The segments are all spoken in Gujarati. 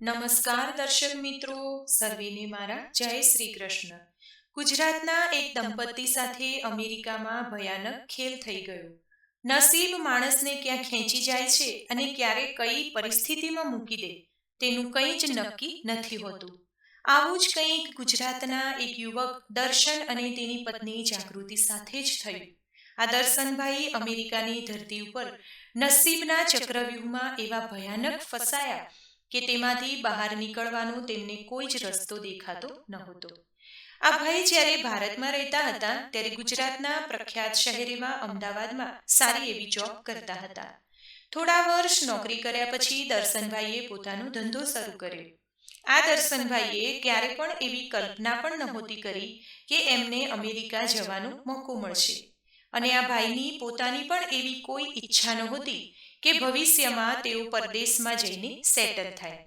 નમસ્કાર દર્શક મિત્રો, સર્વેને મારા જય શ્રી કૃષ્ણ. ગુજરાતના એક દંપતી સાથે અમેરિકામાં ભયાનક ખેલ થઈ ગયો. નસીબ માણસને ક્યાં ખેંચી જાય છે અને ક્યારે કઈ પરિસ્થિતિમાં મૂકી દે, તેનું કંઈ જ નક્કી નથી હોતું. આવું જ કંઈક ગુજરાતના એક યુવક દર્શન અને તેની પત્ની જાગૃતિ સાથે જ થયું. આ દર્શનભાઈ અમેરિકાની ધરતી ઉપર નસીબના ચક્રવ્યૂહમાં એવા ભયાનક ફસાયા કે તેમાંથી બહાર નીકળવાનો તેમને કોઈ જ રસ્તો દેખાતો નહોતો. આ ભાઈ જ્યારે ભારતમાં રહેતા હતા, ત્યારે ગુજરાતના પ્રખ્યાત શહેર એવા અમદાવાદમાં સારી એવી જોબ કરતા હતા. થોડા વર્ષ નોકરી કર્યા પછી દર્શનભાઈએ પોતાનો ધંધો શરૂ કર્યો. આ દર્શનભાઈએ ક્યારે પણ એવી કલ્પના પણ નહોતી કરી કે એમને અમેરિકા જવાનો મોકો મળશે. અને આ ભાઈની પોતાની પણ એવી કોઈ ઈચ્છા નહોતી કે ભવિષ્યમાં તેઓ પરદેશમાં જઈને સેટલ થાય.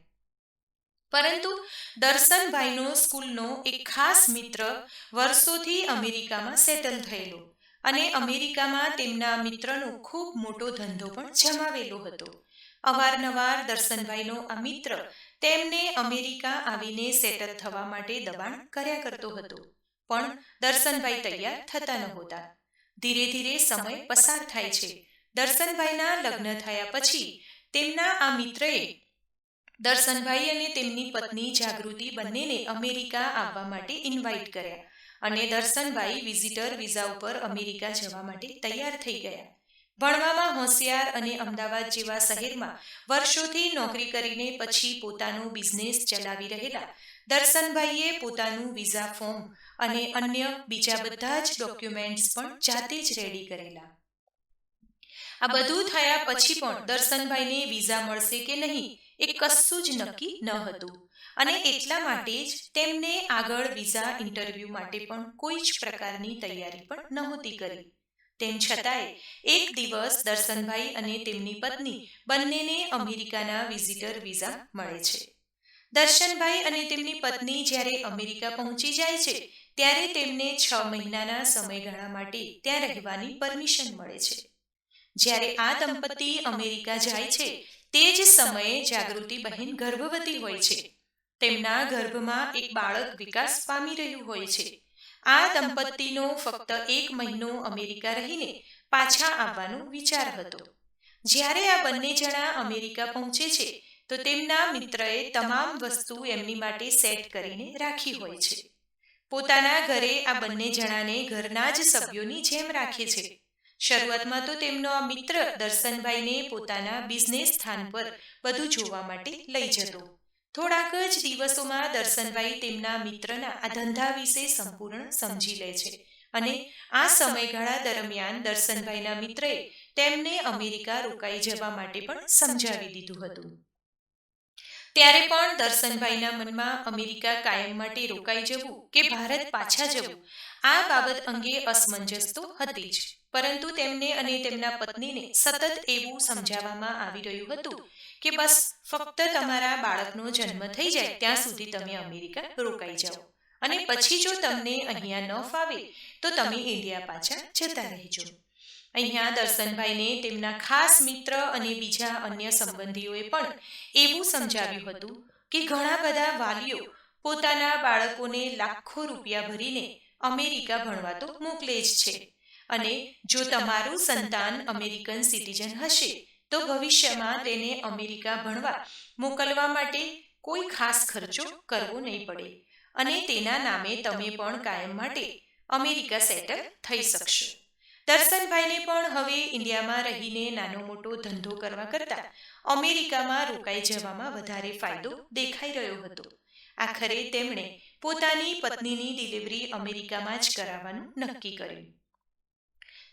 પરંતુ દર્શનભાઈનો સ્કૂલનો એક ખાસ મિત્ર વર્ષોથી અમેરિકામાં સેટલ થયેલો અને અમેરિકામાં તેમના મિત્રનો ખૂબ મોટો ધંધો પણ જમાવેલો હતો. અવારનવાર દર્શનભાઈનો આ મિત્ર તેમને અમેરિકા આવીને સેટલ થવા માટે દબાણ કર્યા કરતો હતો, પણ દર્શનભાઈ તૈયાર થતા નહોતા. ધીરે ધીરે સમય પસાર થાય છે દર્શનભાઈના લગ્ન થયા પછી તેમના આ મિત્રએ દર્શનભાઈ અને તેમની પત્ની જાગૃતિ બંનેને અમેરિકા આવવા માટે ઇન્વાઇટ કર્યા અને દર્શનભાઈ વિઝિટર વિઝા ઉપર અમેરિકા જવા માટે તૈયાર થઈ ગયા. ભણવામાં હોશિયાર અને અમદાવાદ જેવા શહેરમાં વર્ષોથી નોકરી કરીને પછી પોતાનો બિઝનેસ ચલાવી રહેલા દર્શનભાઈએ પોતાનું વિઝા ફોર્મ અને અન્ય બીજા બધા જ ડોક્યુમેન્ટ્સ પણ જાતે જ રેડી કરેલા. આ બધું થયા પછી પણ દર્શનભાઈને વિઝા મળશે કે નહીં એ કશું જ નક્કી ન હતું. અને એટલા માટે જ તેમને આગળ વિઝા ઇન્ટરવ્યૂ માટે પણ કોઈ જ પ્રકારની તૈયારી પણ નહોતી કરી. તેમ છતાંય એક દિવસ દર્શનભાઈ અને તેમની પત્ની બંનેને અમેરિકાના વિઝિટર વિઝા મળે છે. દર્શનભાઈ અને તેમની પત્ની જ્યારે અમેરિકા પહોંચી જાય છે ત્યારે તેમને છ મહિનાના સમયગાળા માટે ત્યાં રહેવાની પરમિશન મળે છે. જ્યારે આ દંપતી અમેરિકા જાય છે, તે જ સમયે જાગૃતિ બહેન ગર્ભવતી હોય છે. તેમના ગર્ભમાં એક બાળક વિકાસ પામી રહ્યું હોય છે. આ દંપતીનો ફક્ત એક મહિનો અમેરિકા રહીને પાછા આવવાનો વિચાર હતો. જ્યારે આ બંને જણા અમેરિકા પહોંચે છે, તો તેમના મિત્રએ તમામ વસ્તુ એમની માટે સેટ કરીને રાખી હોય છે. પોતાના ઘરે આ બંને જણાને ઘરના જ સભ્યોની જેમ રાખે છે. શરૂઆતમાં તો તેમનો આ મિત્ર દર્શનભાઈને પોતાના બિઝનેસ સ્થાન પર બધું જોવા માટે લઈ જતો. થોડાક જ દિવસોમાં દર્શનભાઈ તેમના મિત્રના આ ધંધા વિશે સંપૂર્ણ સમજી લે છે અને આ સમયગાળા દરમિયાન દર્શનભાઈના મિત્રએ તેમને અમેરિકા રોકાઈ જવા માટે પણ સમજાવી દીધું હતું. ત્યારે પણ દર્શનભાઈના મનમાં અમેરિકા કાયમ માટે રોકાઈ જવું કે ભારત પાછા જવું, આ બાબત અંગે અસમંજસ તો હતી જ. પરંતુ તેમને અને તેમના પત્નીને સતત એવું સમજાવવામાં આવી રહ્યું હતું કે બસ ફક્ત તમારા બાળકનો જન્મ થઈ જાય ત્યાં સુધી તમે અમેરિકા રોકાઈ જાઓ. અને પછી જો તમને અહીંયા ન ફાવે તો તમે ઇન્ડિયા પાછા જતા રહેજો. અહીંયા દર્શનભાઈને તેમના ખાસ મિત્ર અને બીજા અન્ય સંબંધીઓએ પણ એવું સમજાવ્યું હતું કે ઘણા બધા વાલીઓ પોતાના બાળકોને લાખો રૂપિયા ભરીને અમેરિકા ભણવા તો મોકલે જ છે અને જો તમારું સંતાન અમેરિકન સિટીઝન હશે, તો ભવિષ્યમાં તેને અમેરિકા ભણવા મોકલવા માટે કોઈ ખાસ ખર્ચો કરવો નહીં પડે. અને તેના નામે તમે પણ કાયમ માટે અમેરિકા સેટલ થઈ શકશો. દર્શનભાઈને પણ હવે ઇન્ડિયામાં રહીને નાનો મોટો ધંધો કરવા કરતાં અમેરિકામાં રોકાઈ જવામાં વધારે ફાયદો દેખાઈ રહ્યો હતો. આખરે તેમણે પોતાની પત્નીની ડિલિવરી અમેરિકામાં જ કરાવવાનું નક્કી કર્યું.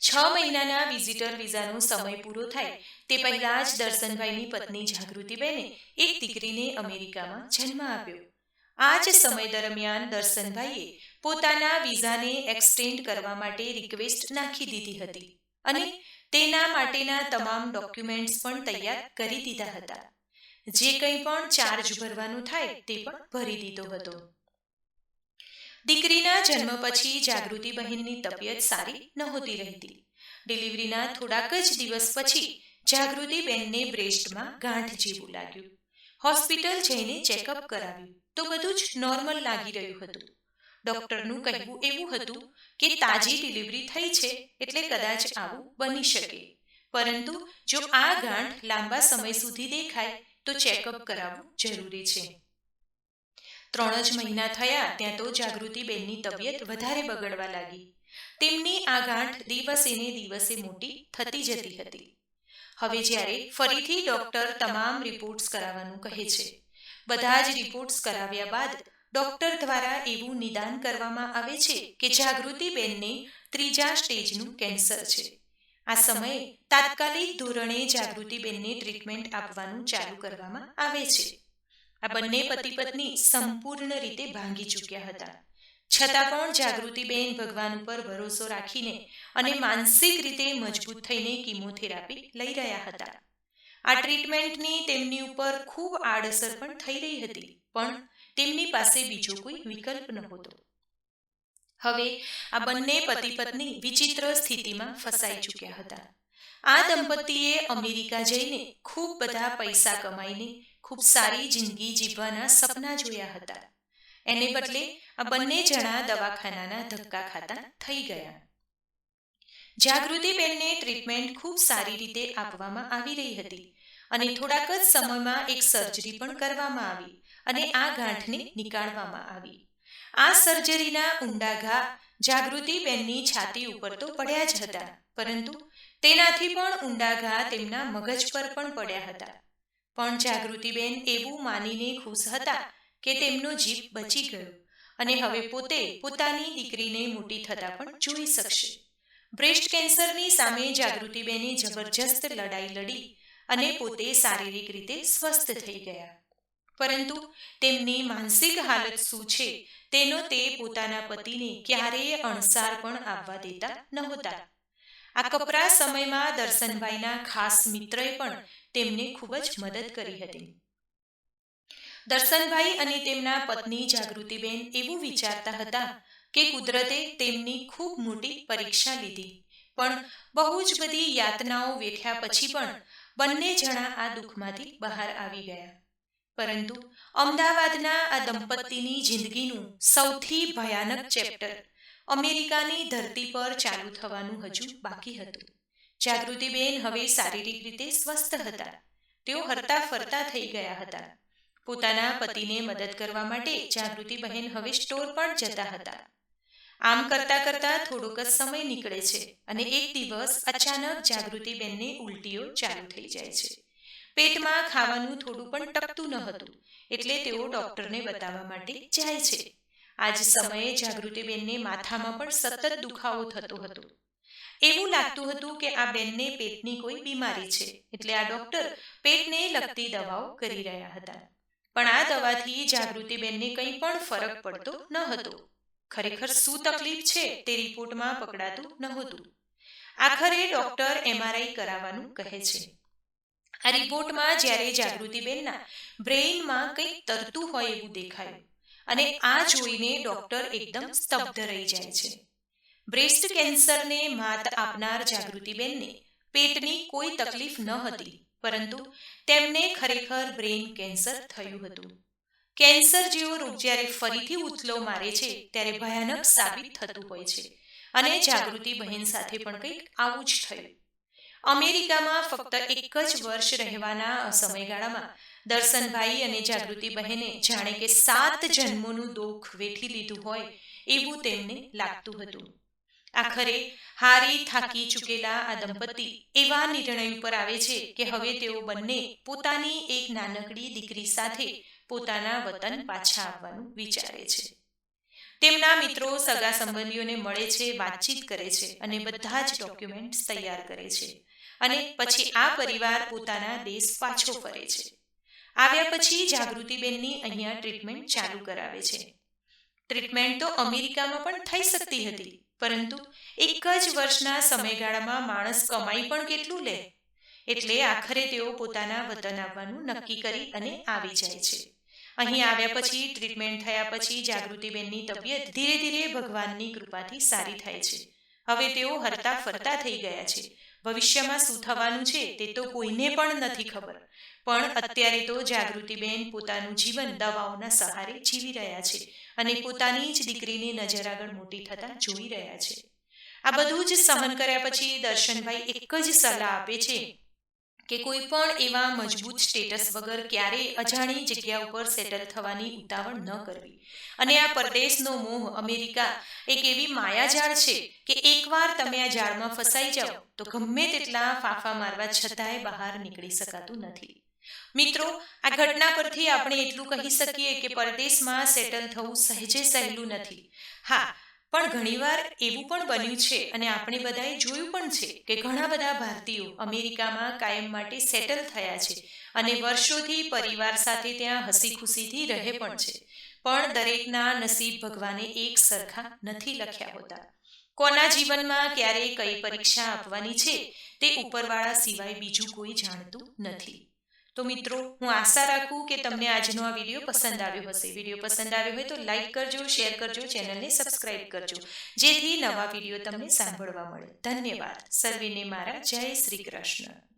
છ મહિનાના વિઝિટર વિઝાનો સમય પૂરો થાય. તે પહેલા જ દર્શનભાઈની પત્ની જાગૃતિબેને એક દીકરીને અમેરિકામાં જન્મ આપ્યો. આ જ સમય દરમિયાન દર્શનભાઈએ પોતાના વિઝાને એક્સટેન્ડ કરવા માટે રિક્વેસ્ટ નાખી દીધી હતી અને તેના માટેના તમામ ડોક્યુમેન્ટ્સ પણ તૈયાર કરી દીધા હતા. જે કંઈ પણ ચાર્જ ભરવાનું થાય તે પણ ભરી દીધો હતો. દીકરીના જન્મ પછી જાગૃતિ બહેનની તબિયત સારી નહોતી રહેતી. ડિલિવરીના થોડાક જ દિવસ પછી જાગૃતિ બહેનને બ્રેસ્ટમાં ગાંઠ જેવું લાગ્યું. હોસ્પિટલ જઈને ચેકઅપ કરાવ્યું, તો બધું જ નોર્મલ લાગી રહ્યું હતું. ડોક્ટરનું કહેવું એવું હતું કે તાજી ડિલિવરી થઈ છે એટલે કદાચ આવું બની શકે. પરંતુ જો આ ગાંઠ લાંબા સમય સુધી દેખાય, તો ચેકઅપ કરાવવું જરૂરી છે. ત્રણ જ મહિના થયા, ત્યાં તો જાગૃતિબેનની તબિયત વધારે બગડવા લાગી. તેમની આ ગાંઠ દિવસે દિવસે મોટી થતી જતી હતી. હવે જ્યારે ફરીથી ડોક્ટર તમામ રિપોર્ટ્સ કરાવવાનું કહે છે. બધા જ રિપોર્ટ્સ કરાવ્યા બાદ ડોક્ટર દ્વારા એવું નિદાન કરવામાં આવે છે કે જાગૃતિબેનને ત્રીજા સ્ટેજનું કેન્સર છે. આ સમયે તાત્કાલિક ધોરણે જાગૃતિબેનને ટ્રીટમેન્ટ આપવાનું ચાલુ કરવામાં આવે છે. આ બંને પતિ પત્ની સંપૂર્ણ રીતે ભાંગી ચૂક્યા હતા. છતાં પણ જાગૃતિબેન ભગવાન ઉપર ભરોસો રાખીને અને માનસિક રીતે મજબૂત થઈને કિમોથેરાપી લઈ રહ્યા હતા. આ ટ્રીટમેન્ટની તેમની ઉપર ખૂબ આડઅસર પણ થઈ રહી હતી, પણ તેમની પાસે બીજો કોઈ વિકલ્પ નહોતો. હવે આ બંને પતિ પત્ની વિચિત્ર સ્થિતિમાં ફસાઈ ચૂક્યા હતા. આ દંપતીએ અમેરિકા જઈને ખૂબ બધા પૈસા કમાઈને ખૂબ સારી જિંદગી જીવવાના સપના જોયા હતા. એને બદલે આ બંને જણા દવાખાનાના ધક્કા ખાતા થઈ ગયા. જાગૃતિબેનને ટ્રીટમેન્ટ ખૂબ સારી રીતે આપવામાં આવી રહી હતી અને થોડાક જ સમયમાં એક સર્જરી પણ કરવામાં આવી અને આ ગાંઠને નીકાળવામાં આવી. આ સર્જરીના ઊંડા ઘા જાગૃતિબેનની છાતી ઉપર તો પડ્યા જ હતા, પરંતુ તેનાથી પણ ઊંડા ઘા તેમના મગજ પર પણ પડ્યા હતા. પણ જાગૃતિબેન એવું માનીને ખુશ હતા કે તેમનો જીવ બચી ગયો અને હવે પોતે પોતાની દીકરીને મોટી થતા પણ જોઈ શકશે. બ્રેસ્ટ કેન્સરની સામે જાગૃતિબેને જબરજસ્ત લડાઈ લડી અને પોતે શારીરિક રીતે સ્વસ્થ થઈ ગયા. પરંતુ તેમની માનસિક હાલત શું છે તેનો તે પોતાના પતિને ક્યારેય અણસાર પણ આવવા દેતા નહોતા. આ કપરા સમયમાં દર્શનભાઈના ખાસ મિત્રએ પણ તેમને ખૂબ જ મદદ કરી હતી. દર્શનભાઈ અને તેમના પત્ની જાગૃતિબેન એવું વિચારતા હતા કે કુદરતે તેમની ખૂબ મોટી પરીક્ષા લીધી, પણ બહુ જ બધી યાતનાઓ વેઠ્યા પછી પણ બંને જણા આ દુઃખમાંથી બહાર આવી ગયા. પરંતુ અમદાવાદના આ દંપતીની જિંદગીનું સૌથી ભયાનક ચેપ્ટર અમેરિકાની ધરતી પર ચાલુ થવાનું હજુ બાકી હતું. જાગૃતિબેન હવે શારીરિક રીતે સ્વસ્થ હતા. તેઓ હરતા ફરતા થઈ ગયા હતા. પોતાના પતિને મદદ કરવા માટે જાગૃતિ બહેન હવે સ્ટોર પણ જતા હતા. આમ કરતા કરતા થોડોક જ સમય નીકળે છે અને એક દિવસ અચાનક જાગૃતિબેનને ઉલટીઓ ચાલુ થઈ જાય છે. પેટમાં ખાવાનું થોડું પણ ટકતું ન હતું, એટલે તેઓ ડોક્ટરને બતાવવા માટે જાય છે. આ જ સમયે જાગૃતિબેનને માથામાં પણ સતત દુખાવો થતો હતો. એવું લાગતું હતું કે આ બેનને પેટની કોઈ બીમારી છે. એટલે આ ડોક્ટર પેટને લગતી દવાઓ કરી રહ્યા હતા. પણ આ દવાથી જાગૃતિબેનને કંઈ પણ ફરક પડતો ન હતો. ખરેખર શું તકલીફ છે તે રિપોર્ટમાં પકડાતું નહોતું આખરે ડોક્ટર એમઆરઆઈ કરાવવાનું કહે છે. આ રિપોર્ટમાં જ્યારે જાગૃતિબેનના બ્રેઇનમાં કંઈક તરતું હોય એવું દેખાયું અને આ જોઈને ડોક્ટર એકદમ સ્તબ્ધ રહી જાય છે. બ્રેસ્ટ કેન્સરને માત આપનાર જાગૃતિબેનને પેટની કોઈ તકલીફ ન હતી, પરંતુ તેમને ખરેખર બ્રેઇન કેન્સર થયું હતું. કેન્સર જેવો રોગ જ્યારે ફરીથી ઉથલો મારે છે, ત્યારે ભયાનક સાબિત થતું હોય છે અને જાગૃતિ બહેન સાથે પણ કંઈક આવું જ થયું. અમેરિકામાં ફક્ત એક જ વર્ષ રહેવાના સમયગાળામાં દર્શનભાઈ અને જાગૃતિ બહેને જાણે કે સાત જન્મોનું દુઃખ વેઠી લીધું હોય એવું તેમને લાગતું હતું. આખરે હારી થાકી ચૂકેલા આ દંપતી એવા નિર્ણય ઉપર આવે છે કે હવે તેઓ બંને પોતાની એક નાનકડી દીકરી સાથે પોતાના વતન પાછા આવવાનું વિચારે છે. તેમના મિત્રો સગા સંબંધીઓને મળે છે, વાતચીત કરે છે અને બધા જ ડોક્યુમેન્ટ્સ તૈયાર કરે છે અને પછી આ પરિવાર પોતાના દેશ પાછો ફરે છે. આવ્યા પછી જાગૃતિબેનની અહીંયા ટ્રીટમેન્ટ ચાલુ કરાવે છે. ટ્રીટમેન્ટ તો અમેરિકામાં પણ થઈ શકતી હતી પરંતુ એક જ વર્ષના સમયગાળામાં માણસ કમાઈ પણ કેટલું લે? એટલે આખરે તેઓ પોતાના વતન આવવાનું નક્કી કરી અને આવી જાય છે. અહીં આવ્યા પછી, ટ્રીટમેન્ટ થયા પછી જાગૃતિબેનની તબિયત ધીરે ધીરે ભગવાનની કૃપાથી સારી થાય છે. હવે તેઓ હરતા ફરતા થઈ ગયા છે. ભવિષ્યમાં શું થવાનું છે તે તો કોઈને પણ નથી ખબર. પણ અત્યારે તો જાગૃતિબેન પોતાનું જીવન દવાઓના સહારે જીવી રહ્યા છે અને પોતાની જ દીકરીની નજર આગળ મોટી થતા જોઈ રહ્યા છે. આ બધું જ સહન કર્યા પછી દર્શનભાઈ એક જ સલાહ આપે છે. કે કોઈ પણ એવા મજબૂત સ્ટેટસ વગર ક્યારે અજાણી જગ્યા ઉપર સેટલ થવાની ઉતાવળ ન કરવી. અને આ પરદેશનો મોહ અમેરિકા એક એવી માયાજાળ છે કે એકવાર તમે આ જાળમાં ફસાઈ જાઓ, તો ગમે તેટલા ફાફા મારવા છતાંય બહાર નીકળી શકાતું નથી. મિત્રો, આ ઘટના પરથી આપણે એટલું કહી શકીએ કે પરદેશમાં સેટલ થવું સહેજે સહેલું નથી. હા પણ ઘણીવાર એવું પણ બન્યું છે અને આપણે બધાએ જોયું પણ છે કે ઘણા બધા ભારતીયો અમેરિકામાં કાયમ માટે સેટલ થયા છે અને વર્ષોથી પરિવાર સાથે ત્યાં હસી ખુશીથી રહે પણ છે. પણ દરેકના નસીબ ભગવાને એક સરખા નથી લખ્યા હોતા. કોના જીવનમાં ક્યારે કઈ પરીક્ષા આપવાની છે તે ઉપરવાળા સિવાય બીજું કોઈ જાણતું નથી. તો મિત્રો, હું આશા રાખું કે તમને આજનો આ વીડિયો પસંદ આવ્યો હશે. વીડિયો પસંદ આવ્યો હોય તો લાઇક કરજો, શેર કરજો, ચેનલને સબસ્ક્રાઇબ કરજો. જેથી નવા વીડિયો તમને સાંભળવા મળે. ધન્યવાદ. સર્વેને મારા જય શ્રી કૃષ્ણ.